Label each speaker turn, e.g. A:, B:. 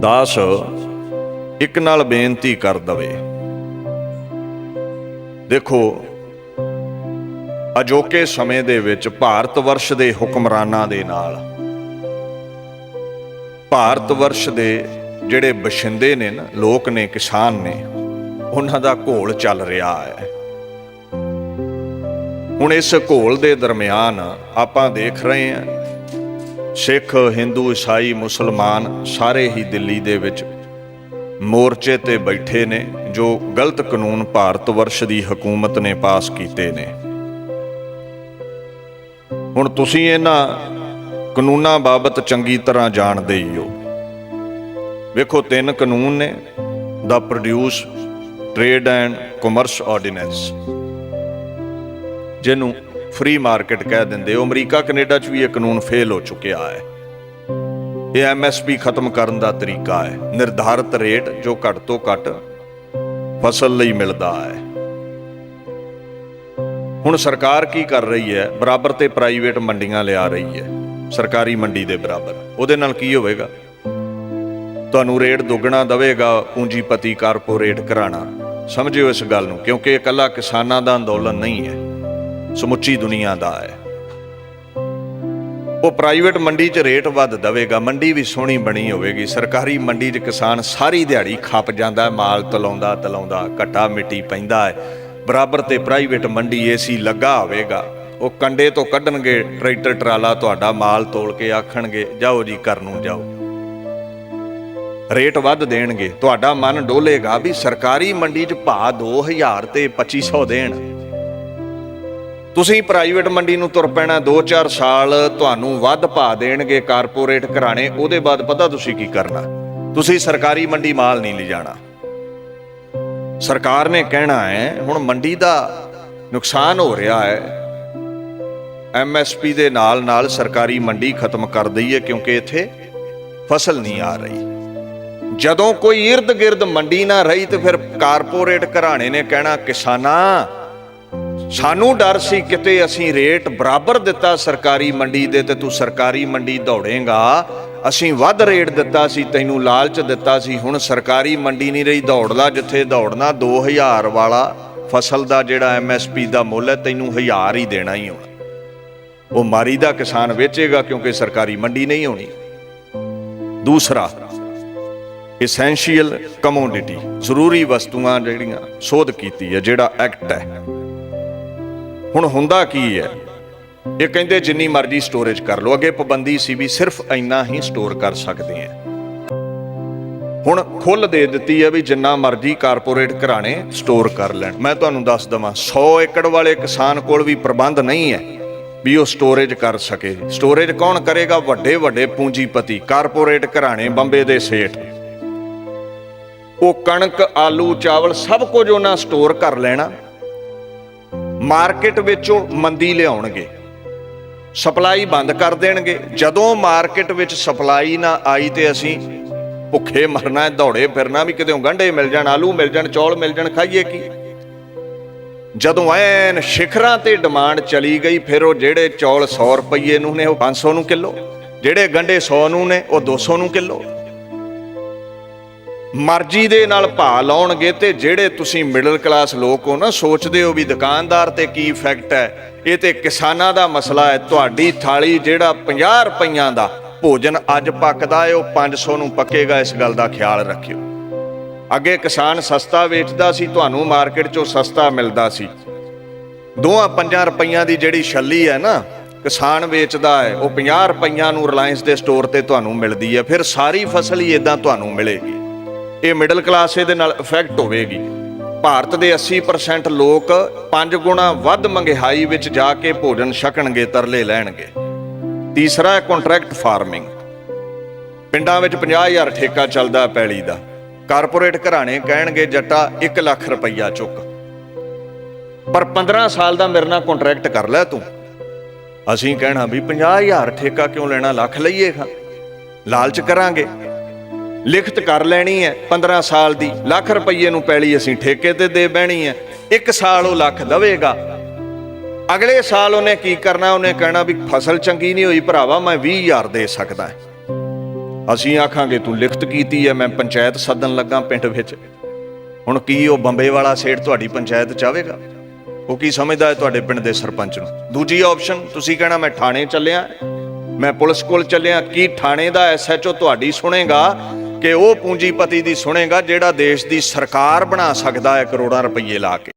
A: ਦਾਸ ਇੱਕ ਨਾਲ ਬੇਨਤੀ ਕਰ ਦਵੇ। ਦੇਖੋ, ਅਜੋਕੇ ਸਮੇਂ ਦੇ ਵਿੱਚ ਭਾਰਤ ਵਰਸ਼ ਦੇ ਹੁਕਮਰਾਨਾਂ ਦੇ ਨਾਲ, ਭਾਰਤ ਵਰਸ਼ ਦੇ ਜਿਹੜੇ ਬਸ਼ਿੰਦੇ ਨੇ ਨਾ, ਲੋਕ ਨੇ, ਕਿਸਾਨ ਨੇ, ਉਹਨਾਂ ਦਾ ਘੋਲ ਚੱਲ ਰਿਹਾ ਹੈ। ਹੁਣ ਇਸ ਘੋਲ ਦੇ ਦਰਮਿਆਨ ਆਪਾਂ ਦੇਖ ਰਹੇ ਹਾਂ ਸਿੱਖ, ਹਿੰਦੂ, ਈਸਾਈ, ਮੁਸਲਮਾਨ ਸਾਰੇ ਹੀ ਦਿੱਲੀ ਦੇ ਵਿੱਚ ਮੋਰਚੇ ਤੇ ਬੈਠੇ ਨੇ, ਜੋ ਗਲਤ ਕਾਨੂੰਨ ਭਾਰਤ ਵਰਸ਼ ਦੀ ਹਕੂਮਤ ਨੇ ਪਾਸ ਕੀਤੇ ਨੇ। ਹੁਣ ਤੁਸੀਂ ਇਹਨਾਂ ਕਾਨੂੰਨਾਂ ਬਾਬਤ ਚੰਗੀ ਤਰ੍ਹਾਂ ਜਾਣਦੇ ਹੀ ਹੋ। ਵੇਖੋ, ਤਿੰਨ ਕਾਨੂੰਨ ਨੇ, ਦਾ produce trade and commerce ordinance ਜਿਹਨੂੰ ਫ੍ਰੀ ਮਾਰਕੀਟ ਕਹਿ ਦਿੰਦੇ, ਉਹ ਅਮਰੀਕਾ, ਕੈਨੇਡਾ 'ਚ ਵੀ ਇਹ ਕਾਨੂੰਨ ਫੇਲ ਹੋ ਚੁੱਕਿਆ ਹੈ। ਇਹ ਐਮਐਸਪੀ ਖਤਮ ਕਰਨ ਦਾ ਤਰੀਕਾ ਹੈ। ਨਿਰਧਾਰਤ ਰੇਟ ਜੋ ਘੱਟ ਤੋਂ ਘੱਟ ਫਸਲ ਲਈ ਮਿਲਦਾ ਹੈ। ਹੁਣ ਸਰਕਾਰ ਕੀ ਕਰ ਰਹੀ ਹੈ? ਬਰਾਬਰ ਤੇ ਪ੍ਰਾਈਵੇਟ ਮੰਡੀਆਂ ਲਿਆ ਰਹੀ ਹੈ। ਸਰਕਾਰੀ ਮੰਡੀ ਦੇ ਬਰਾਬਰ। ਉਹਦੇ ਨਾਲ ਕੀ ਹੋਵੇਗਾ? ਤੁਹਾਨੂੰ ਰੇਟ ਦੁੱਗਣਾ ਦਵੇਗਾ, ਪੂੰਜੀਪਤੀ ਕਾਰਪੋਰੇਟ ਘਰਾਣਾ। ਸਮਝਿਓ ਇਸ ਗੱਲ ਨੂੰ, ਕਿਉਂਕਿ ਇਹ ਇਕੱਲਾ ਕਿਸਾਨਾਂ ਦਾ ਅੰਦੋਲਨ ਨਹੀਂ ਹੈ। ਸਮੁੱਚੀ ਦੁਨੀਆ ਦਾ ਹੈ। ਉਹ ਪ੍ਰਾਈਵੇਟ ਮੰਡੀ 'ਚ ਰੇਟ ਵੱਧ ਦੇਵੇਗਾ, ਮੰਡੀ ਵੀ ਸੋਹਣੀ ਬਣੀ ਹੋਵੇਗੀ। ਸਰਕਾਰੀ ਮੰਡੀ 'ਚ ਕਿਸਾਨ ਸਾਰੀ ਦਿਹਾੜੀ ਖੱਪ ਜਾਂਦਾ ਮਾਲ ਤਲਾਉਂਦਾ ਤਲਾਉਂਦਾ, ਘਟਾ ਮਿੱਟੀ ਪੈਂਦਾ ਹੈ। ਬਰਾਬਰ ਤੇ ਪ੍ਰਾਈਵੇਟ ਮੰਡੀ ਏਸੀ ਲੱਗਾ ਹੋਵੇਗਾ। ਉਹ ਕੰਡੇ ਤੋਂ ਕੱਢਣਗੇ, ਟਰੈਕਟਰ, ਟਰਾਲਾ ਤੁਹਾਡਾ ਮਾਲ ਤੋਲ ਕੇ ਆਖਣਗੇ, ਜਾਓ ਜੀ ਘਰ ਨੂੰ ਜਾਓ। ਰੇਟ ਵੱਧ ਦੇਣਗੇ, ਤੁਹਾਡਾ ਮਨ ਡੋਲੇਗਾ ਵੀ ਸਰਕਾਰੀ ਮੰਡੀ 'ਚ ਭਾਅ 2000 ਤੇ 2500 ਦੇਣ। ਤੁਸੀਂ ਪ੍ਰਾਈਵੇਟ ਮੰਡੀ ਨੂੰ ਤੁਰ ਪੈਣਾ 2-4 ਸਾਲ ਤੁਹਾਨੂੰ ਵੱਧ ਭਾਅ ਦੇਣਗੇ, ਕਾਰਪੋਰੇਟ ਘਰਾਣੇ, ਉਹਦੇ ਬਾਅਦ ਪਤਾ ਤੁਸੀਂ ਕੀ ਕਰਨਾ। ਤੁਸੀਂ ਸਰਕਾਰੀ ਮੰਡੀ ਮਾਲ ਨਹੀਂ ਲਿਜਾਣਾ ਸਰਕਾਰ ਨੇ ਕਹਿਣਾ ਹੈ, ਹੁਣ ਮੰਡੀ ਦਾ ਨੁਕਸਾਨ ਹੋ ਰਿਹਾ ਹੈ। ਐਮਐਸਪੀ ਦੇ ਨਾਲ ਨਾਲ ਸਰਕਾਰੀ ਮੰਡੀ ਖਤਮ ਕਰ ਦਈਏ, ਕਿਉਂਕਿ ਇੱਥੇ ਫਸਲ ਨਹੀਂ ਆ ਰਹੀ। ਜਦੋਂ ਕੋਈ ird ਗਿਰਦ ਮੰਡੀ ਨਾ ਰਹੀ, ਤੇ ਫਿਰ ਕਾਰਪੋਰੇਟ ਘਰਾਣੇ ਨੇ ਕਹਿਣਾ, ਕਿਸਾਨਾਂ ਸਾਨੂੰ ਡਰ ਸੀ ਕਿਤੇ ਅਸੀਂ ਰੇਟ ਬਰਾਬਰ ਦਿੱਤਾ ਸਰਕਾਰੀ ਮੰਡੀ ਦੇ ਤੇ ਤੂੰ ਸਰਕਾਰੀ ਮੰਡੀ ਦੌੜੇਗਾ। ਅਸੀਂ ਵੱਧ ਰੇਟ ਦਿੱਤਾ ਸੀ, ਤੈਨੂੰ ਲਾਲਚ ਦਿੱਤਾ ਸੀ। ਹੁਣ ਸਰਕਾਰੀ ਮੰਡੀ ਨਹੀਂ ਰਹੀ ਦੌੜਦਾ ਜਿੱਥੇ ਦੌੜਨਾ 2000 ਵਾਲਾ ਫਸਲ ਦਾ ਜਿਹੜਾ ਐਮਐਸਪੀ ਦਾ ਮੁੱਲ ਹੈ, ਤੈਨੂੰ 1000 ਹੀ ਦੇਣਾ ਹੀ ਹੋਣਾ। ਉਹ ਮਾਰੀ ਦਾ ਕਿਸਾਨ ਵੇਚੇਗਾ ਕਿਉਂਕਿ ਸਰਕਾਰੀ ਮੰਡੀ ਨਹੀਂ ਹੋਣੀ। ਦੂਸਰਾ ਐਸੈਂਸ਼ੀਅਲ ਕਮੋਡਿਟੀ ਜ਼ਰੂਰੀ ਵਸਤੂਆਂ ਜਿਹੜੀਆਂ, ਸੋਧ ਕੀਤੀ ਹੈ, ਜਿਹੜਾ ਐਕਟ ਹੈ। ਹੁਣ ਹੁੰਦਾ ਕੀ ਹੈ? ਇਹ ਕਹਿੰਦੇ ਜਿੰਨੀ ਮਰਜ਼ੀ ਸਟੋਰੇਜ ਕਰ ਲਓ। ਅੱਗੇ ਪਾਬੰਦੀ ਸੀ ਵੀ ਸਿਰਫ ਇੰਨਾ ਹੀ ਸਟੋਰ ਕਰ ਸਕਦੇ ਆ ਹੁਣ ਖੁੱਲ ਦੇ ਦਿੱਤੀ ਹੈ ਵੀ ਜਿੰਨਾ ਮਰਜ਼ੀ ਕਾਰਪੋਰੇਟ ਘਰਾਣੇ ਸਟੋਰ ਕਰ ਲੈਣ। ਮੈਂ ਤੁਹਾਨੂੰ ਦੱਸ ਦਵਾਂ 100 ਏਕੜ ਵਾਲੇ ਕਿਸਾਨ ਕੋਲ ਵੀ ਪ੍ਰਬੰਧ ਨਹੀਂ ਹੈ ਵੀ ਉਹ ਸਟੋਰੇਜ ਕਰ ਸਕੇ। ਸਟੋਰੇਜ ਕੌਣ ਕਰੇਗਾ? ਵੱਡੇ ਵੱਡੇ ਪੂੰਜੀਪਤੀ ਕਾਰਪੋਰੇਟ ਘਰਾਣੇ, ਬੰਬੇ ਦੇ ਸੇਠ। ਉਹ ਕਣਕ, ਆਲੂ, ਚਾਵਲ ਸਭ ਕੁਝ ਉਹਨਾਂ ਸਟੋਰ ਕਰ ਲੈਣਾ। ਮਾਰਕੀਟ ਵਿੱਚੋਂ ਮੰਦੀ ਲਿਆਉਣਗੇ। ਸਪਲਾਈ ਬੰਦ ਕਰ ਦੇਣਗੇ। ਜਦੋਂ ਮਾਰਕੀਟ ਵਿੱਚ ਸਪਲਾਈ ਨਾ ਆਈ ਤੇ ਅਸੀਂ ਭੁੱਖੇ ਮਰਨਾ ਹੈ ਦੌੜੇ ਫਿਰਨਾ ਵੀ ਕਿਤੇ ਗੰਢੇ ਮਿਲ ਜਾਣ, ਆਲੂ ਮਿਲ ਜਾਣ, ਚੌਲ ਮਿਲ ਜਾਣ, ਖਾਈਏ ਕੀ? ਜਦੋਂ ਐਨ ਸ਼ਿਖਰਾਂ ਤੇ ਡਿਮਾਂਡ ਚਲੀ ਗਈ, ਫਿਰ ਉਹ ਜਿਹੜੇ ਚੌਲ 100 ਰੁਪਏ ਨੂੰ ਨੇ, ਉਹ 500 ਨੂੰ ਕਿਲੋ। ਜਿਹੜੇ ਗੰਢੇ 100 ਨੂੰ ਨੇ, ਉਹ 200 ਨੂੰ ਕਿਲੋ। ਮਰਜ਼ੀ ਦੇ ਨਾਲ ਭਾਅ ਲਾਉਣਗੇ ਤੇ ਜਿਹੜੇ ਤੁਸੀਂ ਮਿਡਲ ਕਲਾਸ ਲੋਕ ਹੋ ਨਾ, ਸੋਚਦੇ ਹੋ ਵੀ ਦੁਕਾਨਦਾਰ ਤੇ ਕੀ ਇਫੈਕਟ ਹੈ, ਇਹ ਤੇ ਕਿਸਾਨਾਂ ਦਾ ਮਸਲਾ ਹੈ। ਤੁਹਾਡੀ ਥਾਲੀ ਜਿਹੜਾ 50 ਰੁਪਈਆਂ ਦਾ ਭੋਜਨ ਅੱਜ ਪੱਕਦਾ ਹੈ, ਉਹ 500 ਨੂੰ ਪੱਕੇਗਾ, ਇਸ ਗੱਲ ਦਾ ਖਿਆਲ ਰੱਖਿਓ। ਅੱਗੇ ਕਿਸਾਨ ਸਸਤਾ ਵੇਚਦਾ ਸੀ, ਤੁਹਾਨੂੰ ਮਾਰਕੀਟ 'ਚੋਂ ਸਸਤਾ ਮਿਲਦਾ ਸੀ। ਦੋਆਂ 5 ਰੁਪਈਆਂ ਦੀ ਜਿਹੜੀ ਛੱਲੀ ਹੈ ਨਾ, ਕਿਸਾਨ ਵੇਚਦਾ ਹੈ, ਉਹ 50 ਰੁਪਈਆਂ ਨੂੰ ਰਿਲਾਇੰਸ ਦੇ ਸਟੋਰ ਤੇ ਤੁਹਾਨੂੰ ਮਿਲਦੀ ਹੈ, ਫਿਰ ਸਾਰੀ ਫਸਲ ਹੀ ਇਦਾਂ ਤੁਹਾਨੂੰ ਮਿਲੇਗੀ। ਇਹ ਮਿਡਲ ਕਲਾਸ ਇਹਦੇ ਨਾਲ ਇਫੈਕਟ ਹੋਵੇਗੀ। ਭਾਰਤ ਦੇ 80% ਲੋਕ 5 ਗੁਣਾ ਵੱਧ ਮਹਿੰਗਾਈ ਵਿੱਚ ਜਾ ਕੇ ਭੋਜਨ ਛਕਣਗੇ, ਤਰਲੇ ਲੈਣਗੇ। ਤੀਸਰਾ ਹੈ ਕੰਟਰੈਕਟ ਫਾਰਮਿੰਗ ਪਿੰਡਾਂ ਵਿੱਚ 50000 ਠੇਕਾ ਚੱਲਦਾ ਪੈਲੀ ਦਾ। ਕਾਰਪੋਰੇਟ ਘਰਾਣੇ ਕਹਿਣਗੇ, ਜੱਟਾ 1 ਲੱਖ ਰੁਪਈਆ ਚੁੱਕ। ਪਰ 15 ਸਾਲ ਦਾ ਮੇਰੇ ਨਾਲ ਕੰਟਰੈਕਟ ਕਰ ਲੈ ਤੂੰ। ਅਸੀਂ ਕਹਿਣਾ ਵੀ 50000 ਠੇਕਾ ਕਿਉਂ ਲੈਣਾ, ਲੱਖ ਲਈਏ ਖਾਂ ਲਾਲਚ ਕਰਾਂਗੇ। ਲਿਖਤ ਕਰ ਲੈਣੀ ਹੈ 15 ਸਾਲ ਦੀ, ਲੱਖ ਰੁਪਏ ਨੂੰ ਪੈਲੀ ਅਸੀਂ ਠੇਕੇ ਤੇ ਦੇ ਬਹਿਣੀ ਹੈ, ਇੱਕ ਸਾਲ ਉਹ ਲੱਖ ਦਵੇਗਾ। ਅਗਲੇ ਸਾਲ ਉਹਨੇ ਕੀ ਕਰਨਾ, ਉਹਨੇ ਕਹਿਣਾ ਵੀ ਫਸਲ ਚੰਗੀ ਨਹੀਂ ਹੋਈ, ਭਰਾਵਾ ਮੈਂ 20000 ਦੇ ਸਕਦਾ ਅਸੀਂ ਆਖਾਂਗੇ, ਤੂੰ ਲਿਖਤ ਕੀਤੀ ਹੈ, ਮੈਂ ਪੰਚਾਇਤ ਸੱਦਣ ਲੱਗਾ ਪਿੰਡ ਵਿੱਚ। ਹੁਣ ਕੀ ਉਹ ਬੰਬੇ ਵਾਲਾ ਸੇਠ ਤੁਹਾਡੀ ਪੰਚਾਇਤ ਚਾਹੇਗਾ ਉਹ ਕੀ ਸਮਝਦਾ ਹੈ ਤੁਹਾਡੇ ਪਿੰਡ ਦੇ ਸਰਪੰਚ ਨੂੰ? ਦੂਜੀ ਆਪਸ਼ਨ ਤੁਸੀਂ ਕਹਿਣਾ, ਮੈਂ ਥਾਣੇ ਚੱਲਿਆ, ਮੈਂ ਪੁਲਿਸ ਕੋਲ ਚੱਲਿਆ, ਕੀ ਥਾਣੇ ਦਾ ਐਸਐਚਓ ਤੁਹਾਡੀ ਸੁਣੇਗਾ? ਕਿ ਉਹ ਪੂੰਜੀਪਤੀ ਦੀ ਸੁਣੇਗਾ ਜਿਹੜਾ ਦੇਸ਼ ਦੀ ਸਰਕਾਰ ਬਣਾ ਸਕਦਾ ਹੈ ਕਰੋੜਾਂ ਰੁਪਏ ਲਾ ਕੇ।